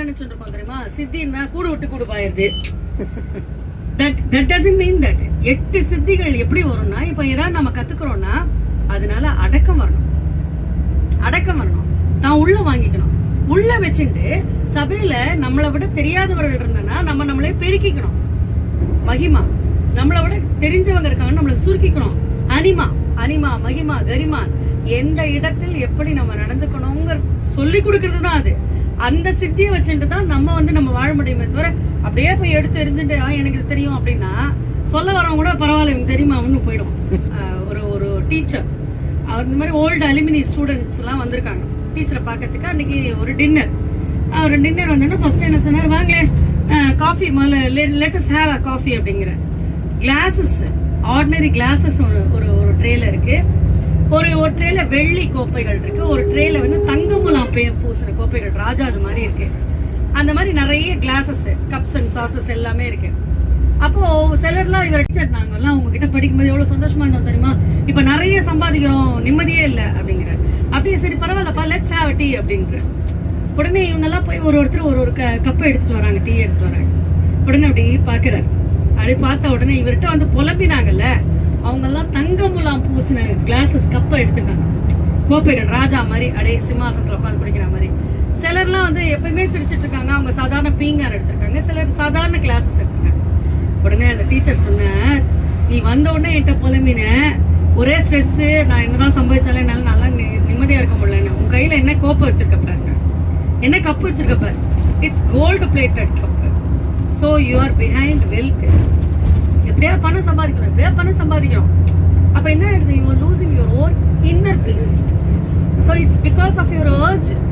நினைச்சுட்டு இருக்கோம் தெரியுமா? சித்தின்னா கூடு விட்டு கூடு பாயிருது that that doesn't mean that எட்டு சித்திகள் எப்படி வரும்னா இப்போ ஏதாவது நம்ம கத்துக்கிறோம்னா அதனால அடக்கம் வரணும். அடக்கம் வரணும். தான் உள்ள வாங்கிக்கணும். உள்ள வச்சுட்டு சபையில நம்மளை விட தெரியாதவர்கள் இருந்தனா நம்ம நம்மளே பெருக்கிக்கணும். மகிமா. நம்மளை விட தெரிஞ்சவங்க இருக்காங்க நம்மளை சுருக்கிக்கணும். அனிமா. அனிமா மகிமா கரிமா. எந்த இடத்தில் எப்படி நம்ம நடந்துக்கணுங்கிற சொல்லி கொடுக்கறது தான் அது. அந்த சித்தியை வச்சுட்டு தான் நம்ம வந்து நம்ம வாழ முடியுமே தவிர அப்படியே போய் எடுத்து எரிஞ்சுட்டு ஆ எனக்கு இது தெரியும் அப்படின்னா சொல்ல வரவங்க கூட பரவாயில்ல இவங்க தெரியுமா? ஒன்று போயிடும். ஒரு ஒரு டீச்சர் அவர் இந்த மாதிரி ஓல்டு அலுமினி ஸ்டூடெண்ட்ஸ்லாம் வந்திருக்காங்க. டீச்சரை பார்க்கறதுக்கு அன்னைக்கு ஒரு டின்னர் அவர் டின்னர் வந்தோன்னா ஃபர்ஸ்ட் என்ன சொன்னார்? வாங்களே காஃபி முதல்ல லெட்டஸ் ஹேவ் அ காஃபி அப்படிங்கிற. கிளாஸஸ் ஆர்டினரி கிளாஸஸ் ஒரு ஒரு ஒரு ட்ரேல இருக்குது ஒரு ஒரு ட்ரேல வெள்ளி கோப்பைகள் இருக்கு. ஒரு ட்ரேல வந்து தங்கமுலாம் பேர் பூசின கோப்பைகள் ராஜா அது மாதிரி இருக்கு. அந்த மாதிரி நிறைய கிளாஸஸ் கப்ஸ் அண்ட் சாசஸ் எல்லாமே இருக்கு. அப்போ சிலர்லாம் இவர் டீச்சர் நாங்கெல்லாம் உங்ககிட்ட படிக்கும்போது எவ்வளவு சந்தோஷமா இருந்தோம் தெரியுமா? இப்ப நிறைய சம்பாதிக்கிறோம் நிம்மதியே இல்ல அப்படிங்கிற அப்படியே சரி பரவாயில்லப்பா லெட்ஸ் ஹாவ் டீ அப்படின்ற உடனே இவங்க எல்லாம் போய் ஒரு ஒருத்தர் ஒரு ஒரு க கப்பை எடுத்துட்டு வராங்க டீ எடுத்துட்டு வராங்க. உடனே அப்படி பாக்குறாரு அப்படி பார்த்த உடனே இவர்கிட்ட வந்து புலம்பினாங்கல்ல. அவங்க எல்லாம் பூசின கிளாஸஸ் கப்பை எடுத்துட்டாங்க. கோப்பைகள் ராஜா மாதிரி அடே சிம்மாசனத்துல உட்காந்து குடிக்கிற மாதிரி. சிலர்லாம் வந்து எப்பயுமே சிரிச்சிட்டு இருக்காங்க. அவங்க சாதாரண பீங்கார் எடுத்திருக்காங்க. சிலர் சாதாரண கிளாஸஸ் எடுத்திருக்காங்க. உடனே அந்த டீச்சர் சொன்ன நீ வந்த உடனே என்கிட்ட புலம்பின. ஒரே ஸ்ட்ரெஸ் நான் என்னதான் சம்பாதிச்சாலும் என்னால நல்லா நி- நிம்மதியா இருக்க முடியலன்னு. உன் கையில என்ன கோப்பை வச்சிருக்க பாருங்க. என்ன கப் வச்சிருக்க பாரு. It's gold plated cup so you are behind wealth எப்படியா பணம் சம்பாதிக்கணும் எப்படியா பணம் சம்பாதிக்கணும் அப்ப என்ன ஆயிடுது? You losing your own inner peace so it's because of your urge